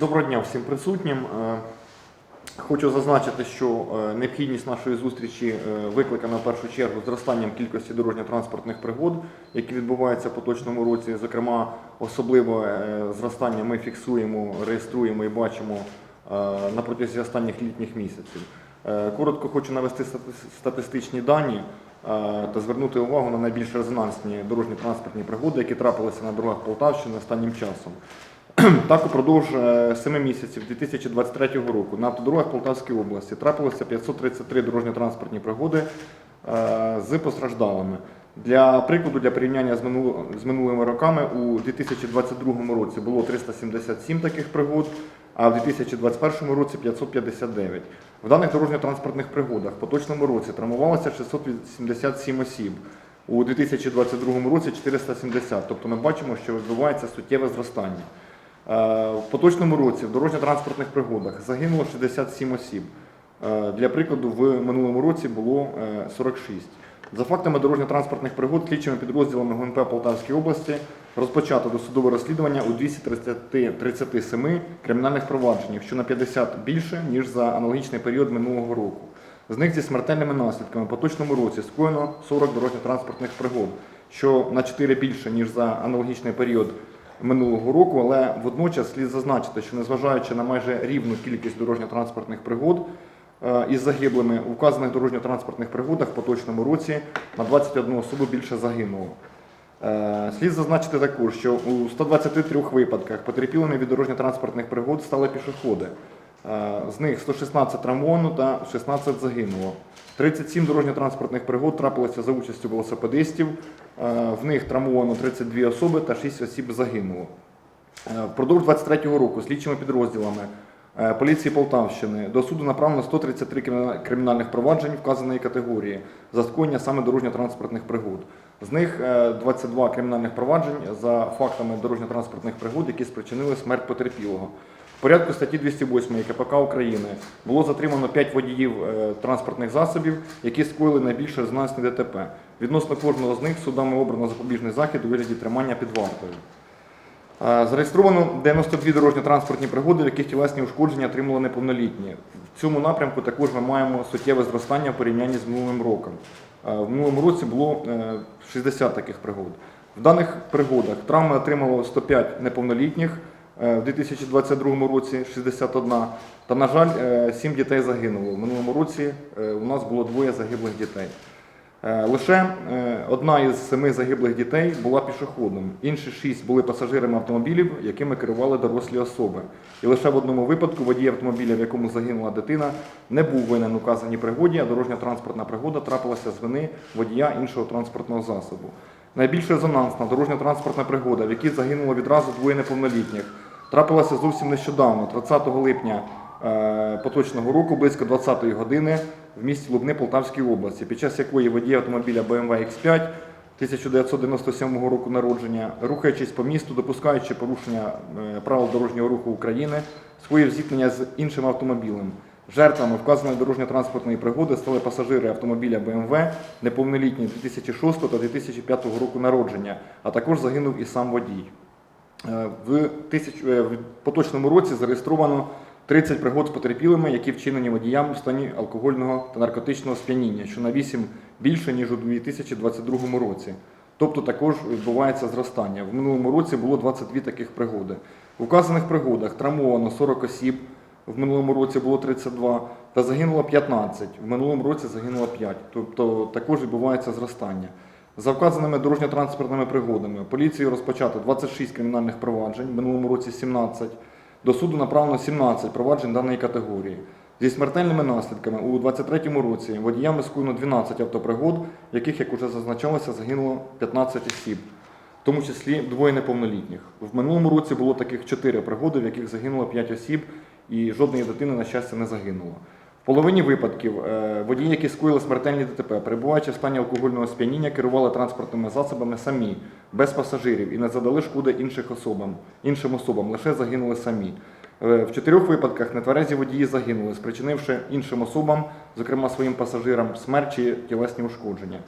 Доброго дня всім присутнім. Е, Хочу зазначити, що е, необхідність нашої зустрічі е, викликана в першу чергу зростанням кількості дорожньо-транспортних пригод, які відбуваються в поточному році. Зокрема, особливе зростання ми фіксуємо, реєструємо і бачимо на протязі останніх літніх місяців. Коротко хочу навести статистичні дані та звернути увагу на найбільш резонансні дорожньо-транспортні пригоди, які трапилися на дорогах Полтавщини останнім часом. Так, упродовж 7 місяців 2023 року на автодорогах Полтавської області трапилося 533 дорожньо-транспортні пригоди е, з постраждалими. Для прикладу, для порівняння з, минулими роками, у 2022 році було 377 таких пригод, а в 2021 році 559. В даних дорожньо-транспортних пригодах в поточному році травмувалося 687 осіб. У 2022 році 470, тобто ми бачимо, що відбувається суттєве зростання. Е, В поточному році в дорожньо-транспортних пригодах загинуло 67 осіб. Е, Для прикладу, в минулому році було е, 46. За фактами дорожньо-транспортних пригод слідчими підрозділами ГУНП Полтавської області розпочато досудове розслідування у 237 кримінальних провадженнях, що на 50 більше, ніж за аналогічний період минулого року. З них зі смертельними наслідками в поточному році скоєно 40 дорожньо-транспортних пригод, що на 4 більше, ніж за аналогічний період минулого року, але водночас слід зазначити, що незважаючи на майже рівну кількість дорожньо-транспортних пригод е, із загиблими, у вказаних дорожньо-транспортних пригодах в поточному році на 21 особу більше загинуло. Е, Слід зазначити також, що у 123 випадках потерпілими від дорожньо-транспортних пригод стали пішоходи. Е, З них 116 травмовано та 16 загинуло. 37 дорожньо-транспортних пригод трапилося за участю велосипедистів. Е, В них травмовано 32 особи та 6 осіб загинуло. Е, Впродовж 23-го року слідчими підрозділами поліції Полтавщини до суду направлено 133 кримінальних проваджень вказаної категорії за скоєння саме дорожньо-транспортних пригод. З них е, 22 кримінальних проваджень за фактами дорожньо-транспортних пригод, які спричинили смерть потерпілого. Порядку статті 208 КПК України було затримано 5 водіїв е, транспортних засобів, які скоїли найбільш резонансні ДТП. Відносно кожного з них судами обрано запобіжний захід у вигляді тримання під вартою. Е, Зареєстровано 92 дорожньо-транспортні пригоди, в яких тілесні ушкодження отримали неповнолітні. В цьому напрямку також ми маємо суттєве зростання в порівнянні з минулим роком. Е, В минулому році було е, 60 таких пригод. В даних пригодах травми отримало 105 неповнолітніх, в 2022 році 61, та, на жаль, 7 дітей загинуло. В минулому році е, у нас було двоє загиблих дітей. Е, Лише е, одна із семи загиблих дітей була пішоходом. Інші шість були пасажирами автомобілів, якими керували дорослі особи. І лише в одному випадку водій автомобіля, в якому загинула дитина, не був винен у вказаній пригоді, а дорожньо-транспортна пригода трапилася з вини водія іншого транспортного засобу. Найбільш резонансна дорожньо-транспортна пригода, в якій загинуло відразу двоє неповнолітніх, трапилася зовсім нещодавно, 30 липня е, поточного року, близько 20-ї години в місті Лубни Полтавської області, під час якої водій автомобіля BMW X5 1997 року народження, рухаючись по місту, допускаючи порушення е, правил дорожнього руху України, скоїв зіткнення з іншим автомобілем. Жертвами вказаної дорожньо-транспортної пригоди стали пасажири автомобіля BMW неповнолітні 2006 та 2005 року народження, а також загинув і сам водій. Е, В, е, в поточному році зареєстровано 30 пригод з потерпілими, які вчинені водіям у стані алкогольного та наркотичного сп'яніння, що на 8 більше, ніж у 2022 році. Тобто також відбувається зростання. В минулому році було 22 таких пригоди. У вказаних пригодах травмовано 40 осіб, в минулому році було 32, та загинуло 15, в минулому році загинуло 5. Тобто також відбувається зростання. За вказаними дорожньо-транспортними пригодами поліцією розпочато 26 кримінальних проваджень, в минулому році 17. До суду направлено 17 проваджень даної категорії. Зі смертельними наслідками у 2023 році водіями скоєно 12 автопригод, в яких, як уже зазначалося, загинуло 15 осіб, в тому числі двоє неповнолітніх. В минулому році було таких 4 пригоди, в яких загинуло 5 осіб, і жодної дитини, на щастя, не загинуло. В половині випадків е, водії, які скоїли смертельні ДТП, перебуваючи в стані алкогольного сп'яніння, керували транспортними засобами самі, без пасажирів і не задали шкоди інших особам, іншим особам, лише загинули самі. Е, В чотирьох випадках нетверезі водії загинули, спричинивши іншим особам, зокрема своїм пасажирам, смерть чи тілесні ушкодження.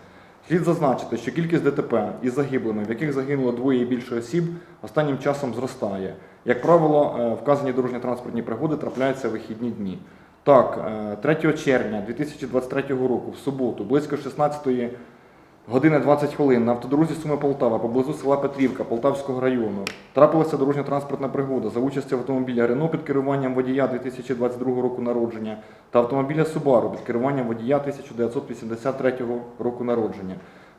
Слід зазначити, що кількість ДТП із загиблими, в яких загинуло двоє і більше осіб, останнім часом зростає. Як правило, е, вказані дорожньо-транспортні пригоди трапляються в вихідні дні. Так, е, 3 червня 2023 року, в суботу, близько 16 години 20 хвилин на автодорозі Суми Полтава поблизу села Петрівка Полтавського району трапилася дорожньо-транспортна пригода за участю автомобіля Рено під керуванням водія 2022 року народження та автомобіля Subaru під керуванням водія 1983 року народження.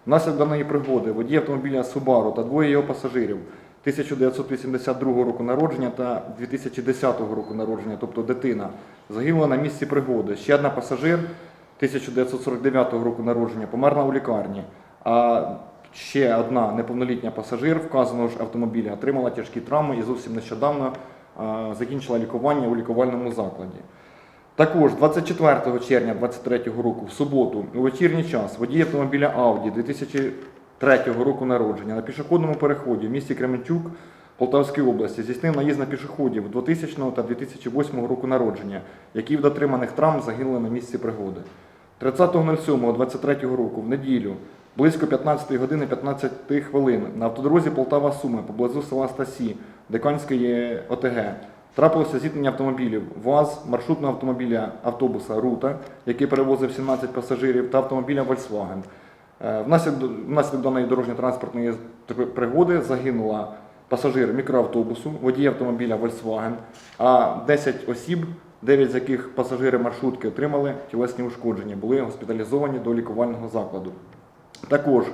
Внаслідок даної пригоди водій автомобіля Subaru та двоє його пасажирів 1982 року народження та 2010 року народження, тобто дитина, загинула на місці пригоди. Ще одна пасажир 1949 року народження померла у лікарні, а ще одна неповнолітня пасажир вказаного ж автомобіля отримала тяжкі травми і зовсім нещодавно закінчила лікування у лікувальному закладі. Також 24 червня 2023 року, в суботу, у вечірній час, водій автомобіля Audi 2003 року народження на пішохідному переході в місті Кременчук Полтавської області здійснив наїзд на пішоходів 2000 та 2008 року народження, які від дотриманих травм загинули на місці пригоди. 30.07.23 року в неділю близько 15 години 15 хвилин на автодорозі Полтава-Суми поблизу села Стасі Деканської ОТГ трапилося зіткнення автомобілів ВАЗ, маршрутного автомобіля автобуса Рута, який перевозив 17 пасажирів, та автомобіля Volkswagen. Е, Внаслідок, даної дорожньо-транспортної пригоди загинула пасажир мікроавтобусу, водій автомобіля Volkswagen, а 10 осіб, 9 з яких пасажири маршрутки отримали тілесні ушкодження, були госпіталізовані до лікувального закладу. Також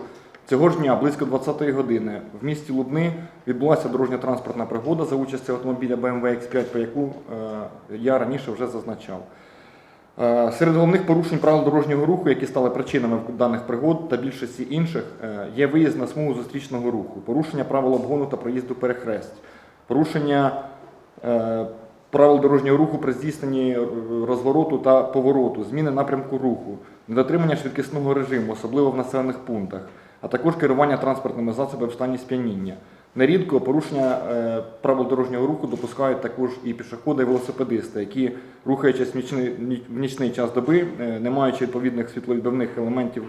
цього ж дня, близько 20-ї години, в місті Лубни відбулася дорожньо-транспортна пригода за участю автомобіля BMW X5, про яку е, я раніше вже зазначав. Е, Серед головних порушень правил дорожнього руху, які стали причинами даних пригод та більшості інших, е, є виїзд на смугу зустрічного руху, порушення правил обгону та проїзду перехресть, порушення е, правил дорожнього руху при здійсненні розвороту та повороту, зміни напрямку руху, недотримання швидкісного режиму, особливо в населених пунктах, а також керування транспортними засобами в стані сп'яніння. Нерідко порушення е, правил дорожнього руху допускають також і пішоходи, і велосипедисти, які, рухаючись в нічний, час доби, е, не маючи відповідних світловідбивних елементів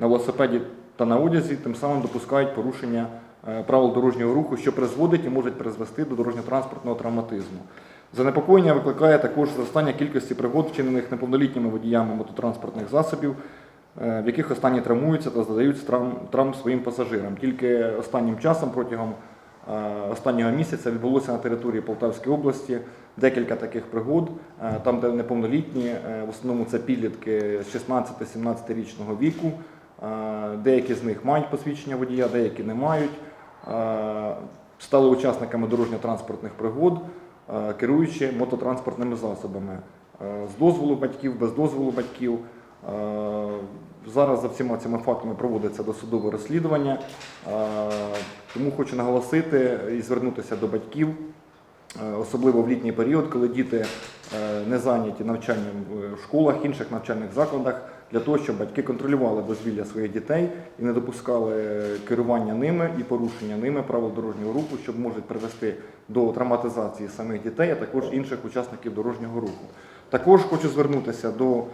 на велосипеді та на одязі, тим самим допускають порушення е, правил дорожнього руху, що призводить і може призвести до дорожньо-транспортного травматизму. Занепокоєння викликає також зростання кількості пригод, вчинених неповнолітніми водіями мототранспортних засобів, в яких останні травмуються та задають травм, травм своїм пасажирам. Тільки останнім часом, протягом е, останнього місяця, відбулося на території Полтавської області декілька таких пригод, е, там, де неповнолітні, е, в основному це підлітки з 16-17 річного віку. Е, Деякі з них мають посвідчення водія, деякі не мають. Е, Стали учасниками дорожньо-транспортних пригод, е, керуючи мототранспортними засобами Е, з дозволу батьків, без дозволу батьків. Е, Зараз за всіма цими фактами проводиться досудове розслідування, Е, тому хочу наголосити і звернутися до батьків, е, особливо в літній період, коли діти не зайняті навчанням в школах, інших навчальних закладах, для того, щоб батьки контролювали дозвілля своїх дітей і не допускали керування ними і порушення ними правил дорожнього руху, що можуть привести до травматизації самих дітей, а також інших учасників дорожнього руху. Також хочу звернутися до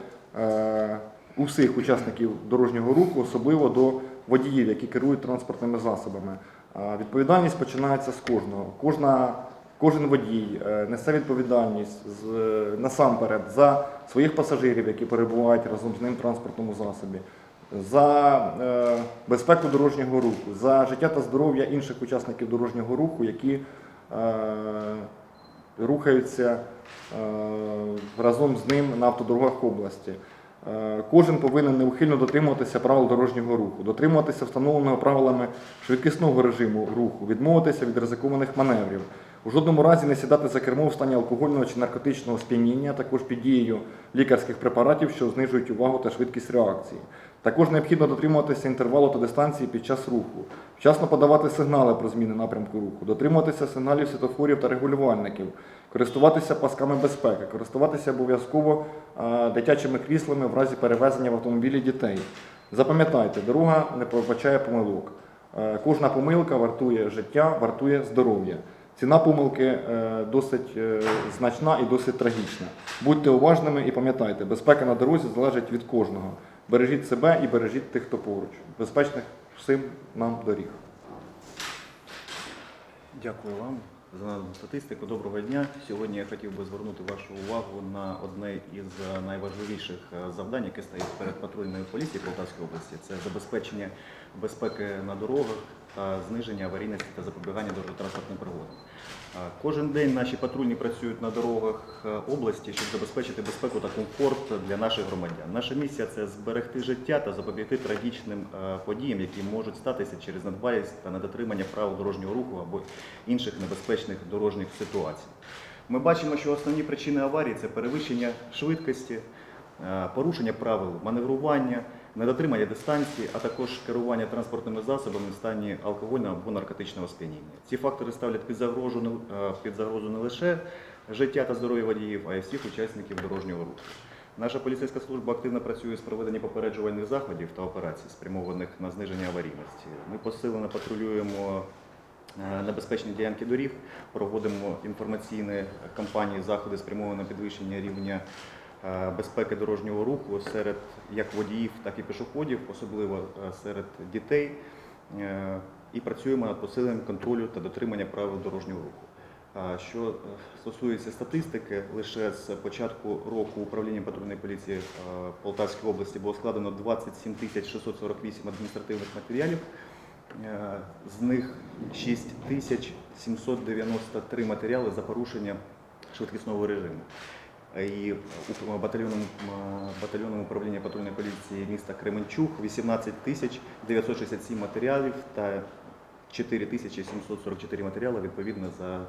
усіх учасників дорожнього руху, особливо до водіїв, які керують транспортними засобами. Е, Відповідальність починається з кожного. Кожна, кожен водій е, несе відповідальність з, е, насамперед за своїх пасажирів, які перебувають разом з ним в транспортному засобі, за е, безпеку дорожнього руху, за життя та здоров'я інших учасників дорожнього руху, які е, рухаються е, разом з ним на автодорогах області. Е, Кожен повинен неухильно дотримуватися правил дорожнього руху, дотримуватися встановленого правилами швидкісного режиму руху, відмовитися від ризикованих маневрів, у жодному разі не сідати за кермо в стані алкогольного чи наркотичного сп'яніння, також під дією лікарських препаратів, що знижують увагу та швидкість реакції. Також необхідно дотримуватися інтервалу та дистанції під час руху, вчасно подавати сигнали про зміни напрямку руху, дотримуватися сигналів світофорів та регулювальників, користуватися пасками безпеки, користуватися обов'язково дитячими кріслами в разі перевезення в автомобілі дітей. Запам'ятайте, дорога не пробачає помилок. Е, Кожна помилка вартує життя, вартує здоров'я. Ціна помилки е, досить е, значна і досить трагічна. Будьте уважними і пам'ятайте, безпека на дорозі залежить від кожного. Бережіть себе і бережіть тих, хто поруч. Безпечних всім нам доріг. Дякую вам. за статистику. Доброго дня. Сьогодні я хотів би звернути вашу увагу на одне із найважливіших завдань, яке стоїть перед патрульною поліцією Полтавської області. Це забезпечення безпеки на дорогах зниження аварійності та запобігання дорожньо-транспортним пригодам. Е, Кожен день наші патрульні працюють на дорогах е, області, щоб забезпечити безпеку та комфорт для наших громадян. Наша місія це зберегти життя та запобігти трагічним е, подіям, які можуть статися через надбалість та недотримання правил дорожнього руху або інших небезпечних дорожніх ситуацій. Ми бачимо, що основні причини аварії це перевищення швидкості, е, порушення правил маневрування, недотримання дистанції, а також керування транспортними засобами в стані алкогольного або наркотичного сп'яніння. Ці фактори ставлять під загрозу, е, під загрозу не лише життя та здоров'я водіїв, а й всіх учасників дорожнього руху. Наша поліцейська служба активно працює з проведення попереджувальних заходів та операцій, спрямованих на зниження аварійності. Ми посилено патрулюємо е, небезпечні ділянки доріг, проводимо інформаційні кампанії, заходи спрямовані на підвищення рівня безпеки дорожнього руху серед як водіїв, так і пішоходів, особливо е, серед дітей. Е, І працюємо над посиленням контролю та дотримання правил дорожнього руху. Що е, стосується статистики, лише з початку року управлінням патрульної поліції е, Полтавської області було складено 27 тисяч 648 адміністративних матеріалів. Е, З них 6 тисяч 793 матеріали за порушення швидкісного режиму. Е, І у батальйонному, м, батальйонному управління патрульної поліції міста Кременчук 18 тисяч 967 матеріалів та 4 тисячі 744 матеріали відповідно за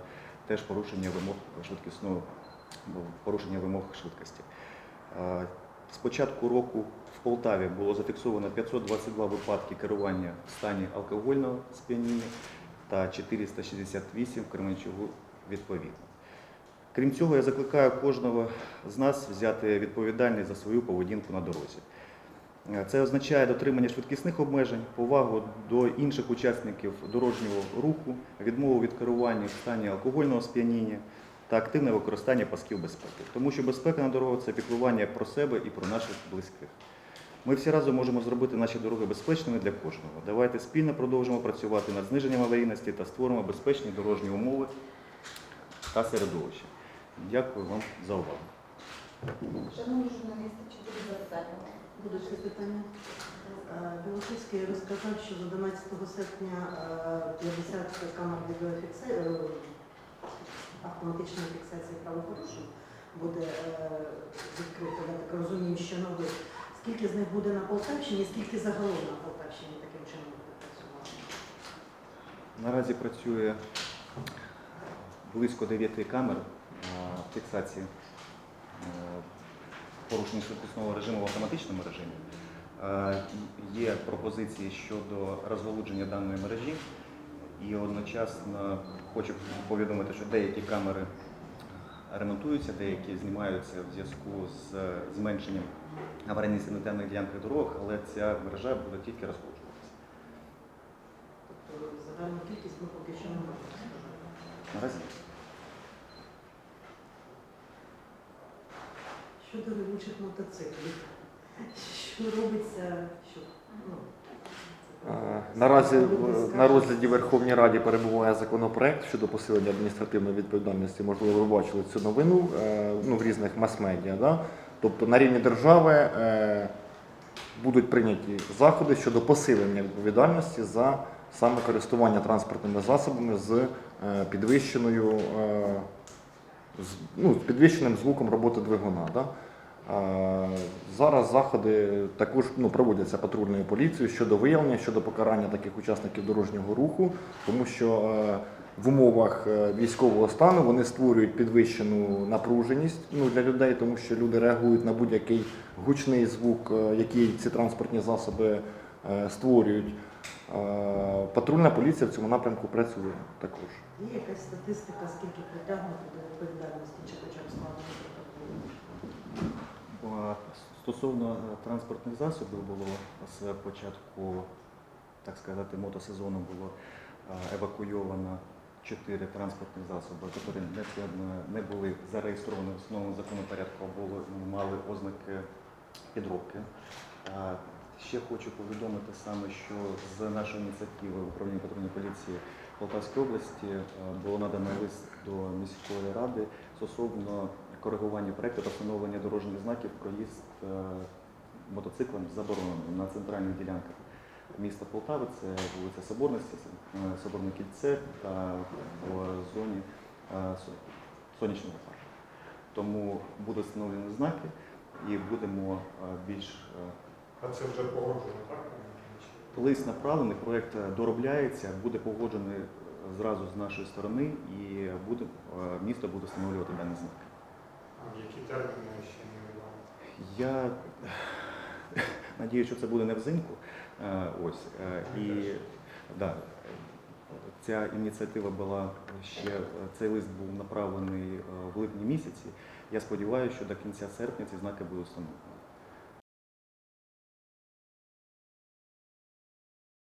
теж порушення вимог швидкісного порушення вимог швидкості. Е, З початку року в Полтаві було зафіксовано 522 випадки керування в стані алкогольного сп'яніння та 468 в Кременчугу відповідно. Крім цього, я закликаю кожного з нас взяти відповідальність за свою поведінку на дорозі. Е, Це означає дотримання швидкісних обмежень, повагу до інших учасників дорожнього руху, відмову від керування в стані алкогольного сп'яніння та активне використання пасків безпеки. Тому що безпека на дорогах це піклування про себе і про наших близьких. Ми всі разом можемо зробити наші дороги безпечними для кожного. Давайте спільно продовжимо працювати над зниженням аварійності та створимо безпечні дорожні умови та середовище. Дякую вам за увагу. Шановні журналісти, чи будуть запитання? Будуть ще питання. Е, Білошевський розказав, що з 11 серпня е, 50 камер відеофіксації, автоматичної фіксації правопорушень буде е, відкрито. Я так розумію, що нових. Скільки з них буде на Полтавщині, скільки загалом на Полтавщині таким чином буде працювати? Наразі працює близько 9 камер е, фіксації е, порушень швидкісного режиму в автоматичному режимі. Е, Є пропозиції щодо розгалудження даної мережі, і одночасно хочу повідомити, що деякі камери ремонтуються, деякі знімаються в зв'язку з зменшенням аварійності на даних ділянках дорог, але ця мережа буде тільки розгалуджуватися. Тобто загальну кількість ми поки що не можемо. Наразі. Щодо ревучих мотоциклів, що робиться, щоб ну, Е, Наразі скажуть. на розгляді Верховній Раді перебуває законопроект щодо посилення адміністративної відповідальності. Можливо, ви бачили цю новину е, ну, в різних мас-медіа. Да? Тобто на рівні держави е, будуть прийняті заходи щодо посилення відповідальності за саме користування транспортними засобами з е, підвищеною е, з, ну, з підвищеним звуком роботи двигуна. Да? Е, Зараз заходи також ну, проводяться патрульною поліцією щодо виявлення, щодо покарання таких учасників дорожнього руху, тому що е, в умовах е, військового стану вони створюють підвищену напруженість ну, для людей, тому що люди реагують на будь-який гучний звук, е, який ці транспортні засоби створюють. Е, Патрульна поліція в цьому напрямку працює також. Є якась статистика, скільки притягнуто до відповідальності чи хоча б складено протоколу? Стосовно е, транспортних засобів було з початку, так сказати, мотосезону було е, евакуйовано чотири транспортні засоби, які не, не були зареєстровані в основному законопорядку, а були, мали ознаки підробки. Ще хочу повідомити саме, що з нашої ініціативи управління патрульної поліції Полтавської області е, було надано лист до міської ради стосовно коригування проекту та встановлення дорожніх знаків проїзд е, мотоциклам забороненим на центральних ділянках міста Полтави. Це вулиця Соборності, е, Соборне кільце та в зоні сонячного парку. Тому будуть встановлені знаки і будемо більш А це вже погоджено, так? Лист направлений, проект е, доробляється, буде погоджений е, зразу з нашої сторони, і буде, е, місто буде встановлювати дані знаки. А які терміни ще невідомо. Я надію, що це буде не взимку. Ось. І да, ця ініціатива була ще, цей лист був направлений в липні місяці. Я сподіваюся, що до кінця серпня ці знаки будуть встановлені.